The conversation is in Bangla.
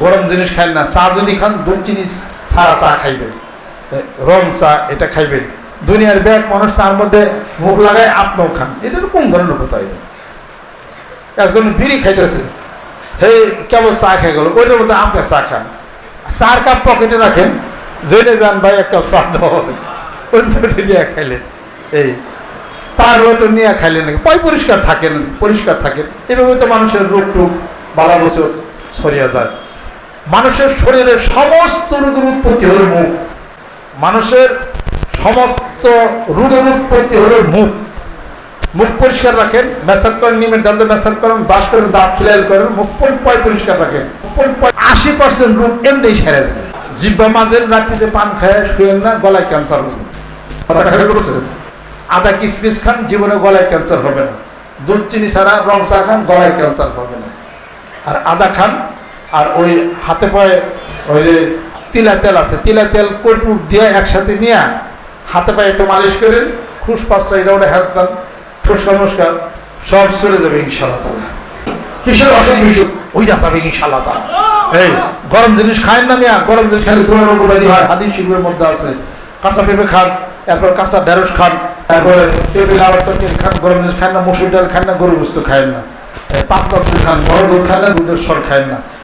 গরম জিনিস খান না। চা যদি খান দুধ জিনিস সারা চা খাইবেন। রং চা, এটা খাইবেন। দুনিয়ার ব্যাগ মানুষ চার মধ্যে মুখ লাগায় আপনিও খান। এটা কোন ধরনের কথা এটা? একজন বিড়ি খাইতেছে। হে, কেবল চা খাই গেল। ওইটার মধ্যে আপনি চা খান। চার কাপ পকেটে রাখেন। জেনে যান, ভাই, এক কাপ চা দেওয়া খাইলেন। এই, তার তো নিয়ে খাইলেন নাকি? পয় পরিষ্কার থাকেন পরিষ্কার থাকেন। এভাবে তো মানুষের রোগ টুক বালা বছর ছড়িয়ে যায়। মানুষের শরীরের সমস্ত রোগের উৎপত্তি হলো মুখ। মানুষের সমস্ত রোগের উৎপত্তি হলো মুখ। মুখ পরিষ্কার রাখেন মেসাজ করেন, নিমের দাঁতে মেসাজ করেন বাস করেন, দাঁত খিলাইল করেন, মুখ পয় পরিষ্কার রাখেন। আশি পার্সেন্ট রোগ এমনি সেরে যায়। জিব্বা মাঝের রাত্রিতে পান খায়, শুয়েন না, গলায় ক্যান্সার হবে? আদা কিসমিস খান, জীবনে গলায় ক্যান্সার হবে না। দুধ চিনি ছাড়া রং চা খান, গলায় ক্যান্সার হবে না। আর আদা খান আর ওই হাতে পায়ে ওই যে তিলা তেল আছে, তিলা তেল কটুক দিয়ে একসাথে নিয়ে হাতে পায়ে একটু মালিশ করেন খুশ পাঁচটা এটা ওটা হাত দেন ঠুস নমস্কার, সব চলে যাবে ইনশাল্লাহ। কিসের অসুখ বিসুখ? ওই যাবে ইনশাল্লাহ তাআলা। এই, গরম জিনিস খায় না মিয়া? গরম জিনিস খাইলে তোমার রোগ হয় হাদিস শিল্পের মধ্যে আছে। কাঁচা পেঁপে খান, এরপর কাঁচা ঢেঁড়স খান, তারপরে পেঁপে লাউ তরকারি খান, গরম জিনিস খান না, মসুর ডাল খান না গরু বুঝতে খায় না। পাতলা দুধ খান, বড় দুধ খান না, দুধের সর খায় না।